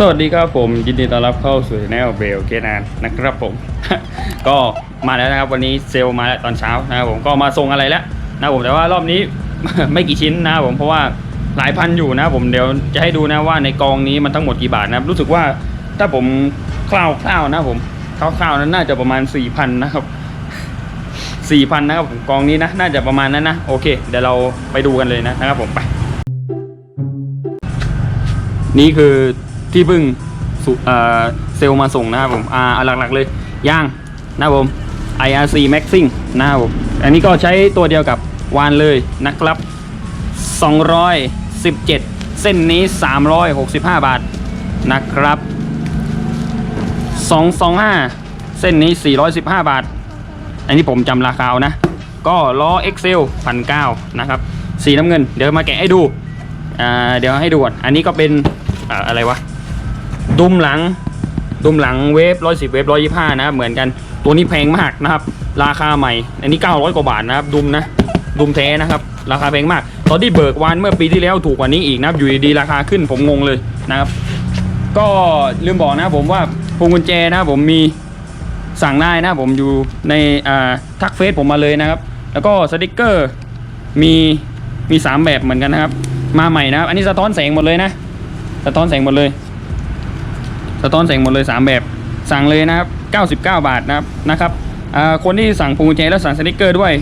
สวัสดีครับผมยินดีต้อนรับเข้าสู่แนวเบลเกนานนะครับผม ก็มาแล้วนะครับวันนี้เซลมาแล้วตอนเช้านะครับผมก็มาส่งอะไรแล้วนะผมแต่ว่ารอบนี้ไม่กี่ชิ้นนะผมเพราะว่าหลายพันอยู่นะผมเดี๋ยวจะให้ดูนะว่าในกองนี้มันทั้งหมดกี่บาทนะครับรู้สึกว่าถ้าผมคร่าวๆนะผมคร่าวๆนั้นน่าจะประมาณ4ี่พันนะครับสี่พันนะครับผมกองนี้นะน่าจะประมาณนั้นนะโอเคเดี๋ยวเราไปดูกันเลยนะนะครับผมไป นี่คือ ที่เพิ่งเซลมาส่งนะครับผมอ่าหลักๆเลยย่างนะครับผม IRC Maxing นะครับผมอันนี้ก็ใช้ตัวเดียวกับวานเลยนะครับ 217 เส้นนี้ 365 บาทนะครับ 225 เส้นนี้ 415 บาท อันนี้ผมจำราคาเอานะ ก็ล้อ Excel พันเก้านะครับ สีน้ำเงิน เดี๋ยวมาแกะให้ดูอ่าเดี๋ยวให้ดูก่อน อันนี้ก็เป็นอ่าอะไรวะ ดุมหลัง ดุมหลังเวฟร้อยสิบเวฟร้อยยี่ห้านะครับเหมือนกันตัวนี้แพงมากนะครับ ราคาใหม่ อันนี้900กว่าบาทนะครับ ดุมนะ ดุมแท้นะครับ ราคาแพงมาก ตอนที่เบิกวานเมื่อปีที่แล้วถูกกว่านี้อีกนะครับ อยู่ดีๆราคาขึ้นผมงงเลยนะครับ ก็ลืมบอกนะผมว่าพวงกุญแจนะผมมีสั่งได้นะผมอยู่ในทักเฟซผมมาเลยนะครับ แล้วก็สติกเกอร์มีมีสามแบบเหมือนกันนะครับ มาใหม่นะครับ อันนี้สะท้อนแสงหมดเลยนะ สะท้อนแสงหมดเลย สะท้อนแสงหมดเลยสามแบบ สั่งเลยนะครับ 99 บาทนะครับนะครับคนที่สั่งพวงกุญแจแล้วสั่งสติกเกอร์ด้วย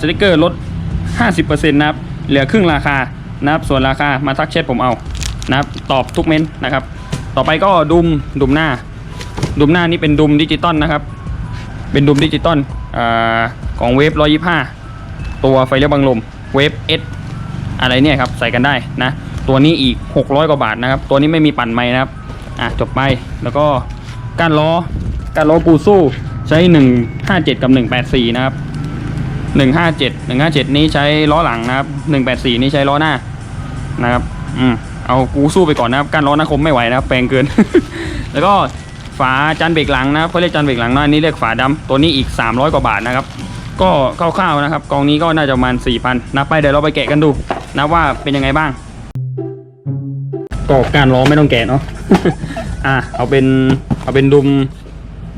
สติกเกอร์ลด 50%นะครับเหลือครึ่งราคานะครับส่วนราคามาทักแชทผมเอานะครับตอบทุกเม้นนะครับ ต่อไปก็ดุมดุมหน้า ดุมหน้านี่เป็นดุมดิจิตอลนะครับ เป็นดุมดิจิตอลอของเวฟ125 ตัวไฟเลี้ยวบังลมเวฟเอสอะไรเนี่ยครับใส่กันได้นะตัวนี้อีก 600 กว่าบาทนะครับ ตัวนี้ไม่มีปั่นไม้นะครับ อะจบไปแล้วก็ก้านล้อก้านล้อกูสู้ใช้ 157 กับ 184 นะครับ 157 157 นี้ใช้ล้อหลังนะครับ 184 นี้ใช้ล้อหน้านะครับอืมเอากูสู้ไปก่อนนะครับก้านล้อหน้าคมไม่ไหวนะครับแปลงเกิน แล้วก็ฝาจานเบรกหลังนะครับเขาเรียกจานเบรกหลังนะนนี้เรียกฝาดำตัวนี้อีก 300 กว่าบาทนะครับ ก็คร่าวๆนะครับกองนี้ก็น่าจะประมาณ4,000นะไปเดี๋ยวเราไปแกะกันดูนะว่าเป็นยังไงบ้าง ก็การล้อไม่ต้องแกะเนาะ อะเอาเป็นเอาเป็นดุม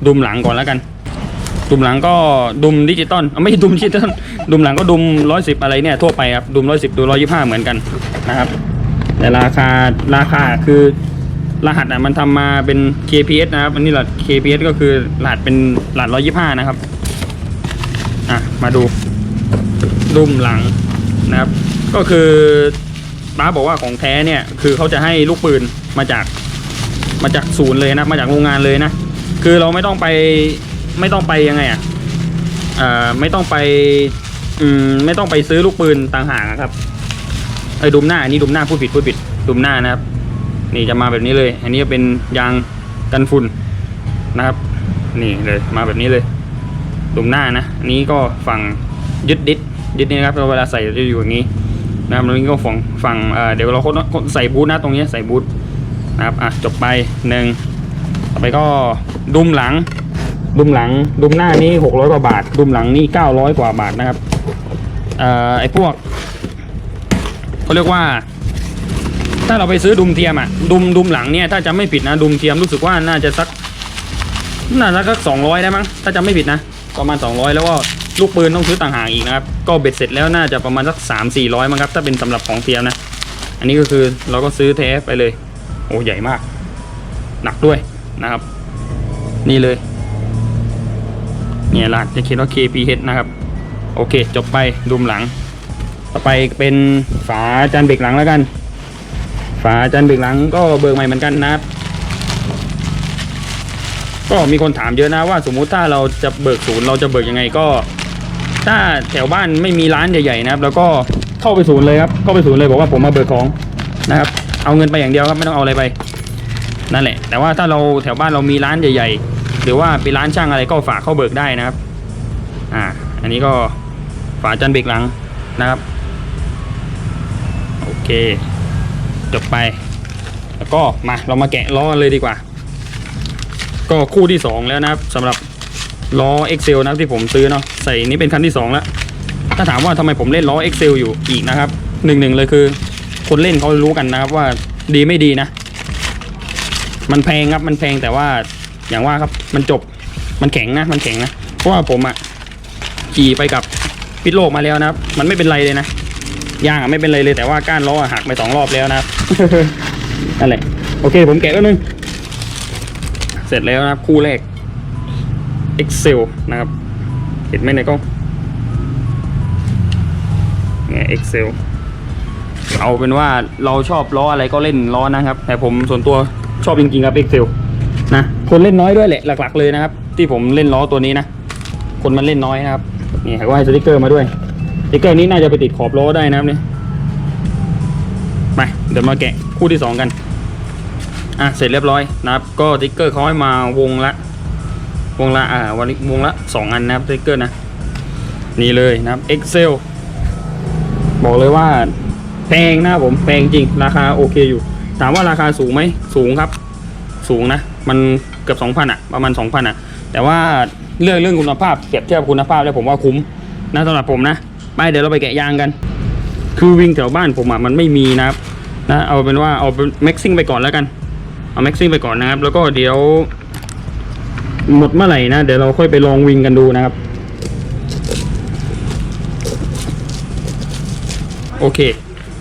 ดุมหลังก่อนแล้วกัน ดุมหลังก็ดุมดิจิตอลเอาไม่ใช่ดุมดิจิตอลดุมหลังก็ดุมร้อยสิบอะไรเนี่ยทั่วไปครับดุมร้อยสิบดุมร้อยยี่ห้าเหมือนกันนะครับ แต่ราคาราคาคือรหัสอะมันทำมาเป็น KPS นะครับ อันนี้รหัส KPS ก็คือรหัสเป็นรหัสร้อยยี่ห้านะครับ อะมาดูดุมหลังนะครับ ก็คือ ป้าบอกว่าของแท้เนี่ยคือเขาจะให้ลูกปืนมาจากมาจากศูนย์เลยนะ มาจากโรงงานเลยนะ คือเราไม่ต้องไปไม่ต้องไปยังไงอะอ่อไม่ต้องไปอืมไม่ต้องไปซื้อลูกปืนต่างหากครับไอ้ดุมหน้าอันนี้ดุมหน้าพูดผิดพูดผิดดุมหน้านะครับ นี่จะมาแบบนี้เลย อันนี้เป็นยางกันฝุ่นนะครับ นี่เลยมาแบบนี้เลยดุมหน้านะอันนี้ก็ฝั่งยึดดิสยึดนี่นะครับเวลาใส่จะอยู่อย่างนี้ นะครับตรงนี้ก็ฝั่งฝั่งเดี๋ยวเราคนใส่บูทนะตรงนี้ใส่บูทนะครับอะจบไปหนึ่งต่อไปก็ดุมหลัง ดุมหลังดุมหน้านี่หกร้อยกว่าบาท ดุมหลังนี่เก้าร้อยกว่าบาทนะครับอ่อไอพวกเขาเรียกว่า ถ้าเราไปซื้อดุมเทียมอะดุมดุมหลังเนี่ยถ้าจำไม่ผิดนะดุมเทียมรู้สึกว่าน่าจะสักน่าจะสักสองร้อยได้มั้งถ้าจำไม่ผิดนะประมาณ200แล้วก็ ลูกปืนต้องซื้อต่างหากอีกนะครับ ก็เบ็ดเสร็จแล้วน่าจะประมาณสักสามสี่ร้อยมั้งครับ ถ้าเป็นสำหรับของเทียมนะ อันนี้ก็คือเราก็ซื้อแท้ไปเลย โอ้ใหญ่มาก หนักด้วยนะครับ นี่เลย เนี่ยรหัสจะเขียนว่า KPH นะครับ โอเค จบไปดุมหลัง ต่อไปเป็นฝาจานเบรกหลังแล้วกัน ฝาจานเบรกหลังก็เบิกใหม่เหมือนกันนะครับก็มีคนถามเยอะนะว่าสมมุติถ้าเราจะเบิกศูนย์เราจะเบิกยังไงก็ ถ้าแถวบ้านไม่มีร้านใหญ่ๆนะครับแล้วก็เข้าไปศูนย์เลยครับเข้าไปศูนย์เลยบอกว่าผมมาเบิกของนะครับ เอาเงินไปอย่างเดียวครับไม่ต้องเอาอะไรไป นั่นแหละ แต่ว่าถ้าเราแถวบ้านเรามีร้านใหญ่ ๆ หรือว่าเป็นร้านช่างอะไรก็ฝากเข้าเบิกได้นะครับ อ่า อันนี้ก็ฝาจันเบรกหลังนะครับ โอเค จบไป แล้วก็มาเรามาแกะล้อเลยดีกว่า ก็คู่ที่ 2 แล้วนะครับสำหรับ ล้อ Excel นะครับที่ผมซื้อเนาะใส่นี้เป็นคันที่2แล้วถ้าถามว่าทำไมผมเล่นล้อ Excel อยู่อีกนะครับหนึ่งหนึ่งเลยคือ คนเล่นเขารู้กันนะครับว่าดีไม่ดีนะ มันแพงครับมันแพงแต่ว่าอย่างว่าครับมันจบมันแข็งนะ มันแข็งนะ เพราะว่าผมอะขี่ไปกับพิษโลกมาแล้วนะครับ มันไม่เป็นไรเลยนะยางอะไม่เป็นไรเลยแต่ว่าก้านล้อหักไปสองรอบแล้วนะครับนั่นแหละโอเค ผมแกะแล้วนึงเสร็จแล้วนะครับคู่แรก Excel นะครับ เห็นไหมในกล้องเนี่ย Excel เอาเป็นว่าเราชอบล้ออะไรก็เล่นล้อนะครับ แต่ผมส่วนตัวชอบจริงๆครับ Excel นะคนเล่นน้อยด้วยแหละหลัก ๆ เลยนะครับ ที่ผมเล่นล้อตัวนี้นะ คนมันเล่นน้อยนะครับนี่เขาก็ให้สติกเกอร์มาด้วยสติกเกอร์นี้น่าจะไปติดขอบล้อได้นะครับเนี่ยไปเดี๋ยวมาแกะคู่ที่สองกัน อะ เสร็จเรียบร้อยนะครับ ก็สติกเกอร์เขาให้มาวงละ วงละอ่าวันนี้วงละสองอันนะครับสติกเกอร์นะ นี่เลยนะครับ Excel บอกเลยว่าแพงนะผมแพงจริงราคาโอเคอยู่ ถามว่าราคาสูงไหมสูงครับ สูงนะ มันเกือบสองพันอะประมาณสองพันอะแต่ว่าเรื่องเรื่องคุณภาพเปรียบเทียบคุณภาพแล้วผมว่าคุ้มนะสำหรับผมนะไปเดี๋ยวเราไปแกะยางกัน คือวิ่งแถวบ้านผมอะมันไม่มีนะครับนะเอาเป็นว่าเอาเป็นแม็กซิ่งไปก่อนแล้วกันเอาแม็กซิ่งไปก่อนนะครับ แล้วก็เดี๋ยว หมดเมื่อไหร่นะ เดี๋ยวเราค่อยไปลองวิ่งกันดูนะครับ โอเค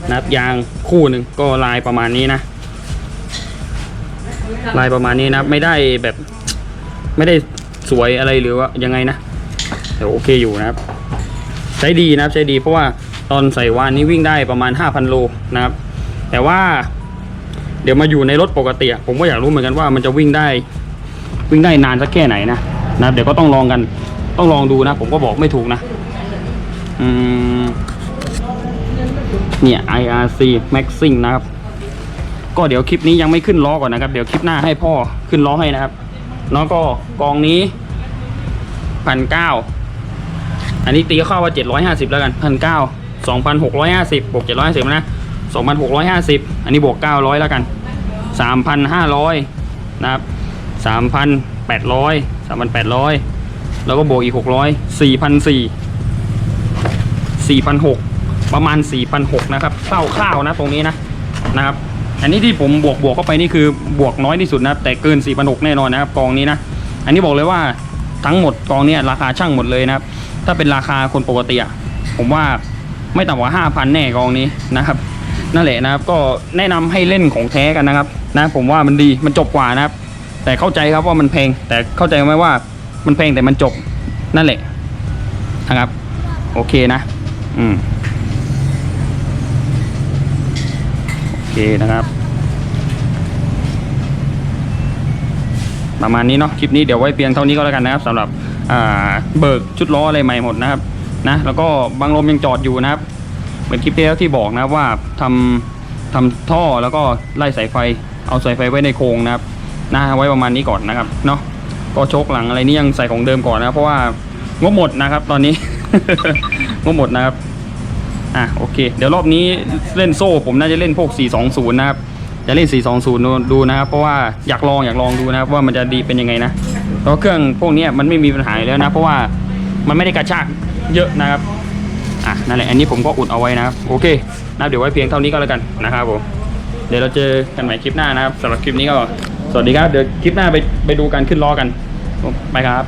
นะครับยางคู่หนึ่งก็ลายประมาณนี้นะ ลายประมาณนี้นะไม่ได้แบบไม่ได้สวยอะไรหรือว่ายังไงนะแต่โอเคอยู่นะครับ ใช้ดีนะครับใช้ดีเพราะว่าตอนใส่วานนี้วิ่งได้ประมาณ 5,000 โลนะครับ แต่ว่าเดี๋ยวมาอยู่ในรถปกติผมก็อยากรู้เหมือนกันว่ามันจะวิ่งได้ วิ่งได้นานสักแค่ไหนนะนะเดี๋ยวก็ต้องลองกันต้องลองดูนะ ผมก็บอกไม่ถูกนะอืมเนี่ย IRC Maxing นะครับ ก็เดี๋ยวคลิปนี้ยังไม่ขึ้นล้อก่อนนะครับ เดี๋ยวคลิปหน้าให้พ่อขึ้นล้อให้นะครับแล้วก็กองนี้พันเก้าอันนี้ตีเข้าว่าเจ็ดร้อยห้าสิบแล้วกันพันเก้าสองพันหกร้อยห้าสิบบวกเจ็ดร้อยห้าสิบนะสองพันหกร้อยห้าสิบอันนี้บวกเก้าร้อยแล้วกันสามพันห้าร้อยนะครับ สามพันแปดร้อยสามพันแปดร้อยแล้วก็บวกอีกหกร้อยสี่พันสี่สี่พันหกประมาณสี่พันหกนะครับคร่าวๆนะตรงนี้นะนะครับ อันนี้ที่ผมบวกบวกเข้าไปนี่คือบวกน้อยที่สุดนะแต่เกิน 4 6 0 0 แน่นอนนะครับกองนี้นะ อันนี้บอกเลยว่าทั้งหมดกองเนี้ราคาช่างหมดเลยนะครับ ถ้าเป็นราคาคนปกติอะผมว่าไม่ต่ำกว่า 5,000 แน่กองนี้นะครับนั่นแหละนะครับก็แนะนำให้เล่นของแท้กันนะครับนะผมว่ามันดีมันจบกว่านะครับ แต่เข้าใจครับว่ามันแพง แต่เข้าใจไหมว่ามันแพงแต่มันจบนั่นแหละนะครับ โอเคนะ อืมโอเคนะครับ ประมาณนี้เนาะคลิปนี้เดี๋ยวไว้เพียงเท่านี้ก็แล้วกันนะครับสำหรับเบิกชุดล้ออะไรใหม่หมดนะครับนะแล้วก็บางลมยังจอดอยู่นะครับ เหมือนคลิปที่แล้วที่บอกนะว่าทำทำท่อแล้วก็ไล่สายไฟ เอาสายไฟไว้ในโครงนะครับ นะไว้ประมาณนี้ก่อนนะครับเนาะก็โชคหลังอะไรนี่ยังใส่ของเดิมก่อนนะเพราะว่างบหมดนะครับ ตอนนี้ งบหมดนะครับอะโอเค เดี๋ยวรอบนี้เล่นโซ่ ผมน่าจะเล่นพวก 420 นะครับจะเล่น 420ดูดูนะครับ เพราะว่าอยากลองอยากลองดูนะครับ ว่ามันจะดีเป็นยังไงนะเพราะเครื่องพวกนี้มันไม่มีปัญหาแล้วนะ เพราะว่ามันไม่ได้กระชากเยอะนะครับอะนั่นแหละอันนี้ผมก็อุดเอาไว้นะครับโอเคนะเดี๋ยวไว้เพียงเท่านี้ก็แล้วกันนะครับผมเดี๋ยวเราเจอกันใหม่คลิปหน้านะครับสำหรับคลิปนี้ก็ สวัสดีครับ เดี๋ยวคลิปหน้าไปไปดูการขึ้นล้อกัน ไปครับ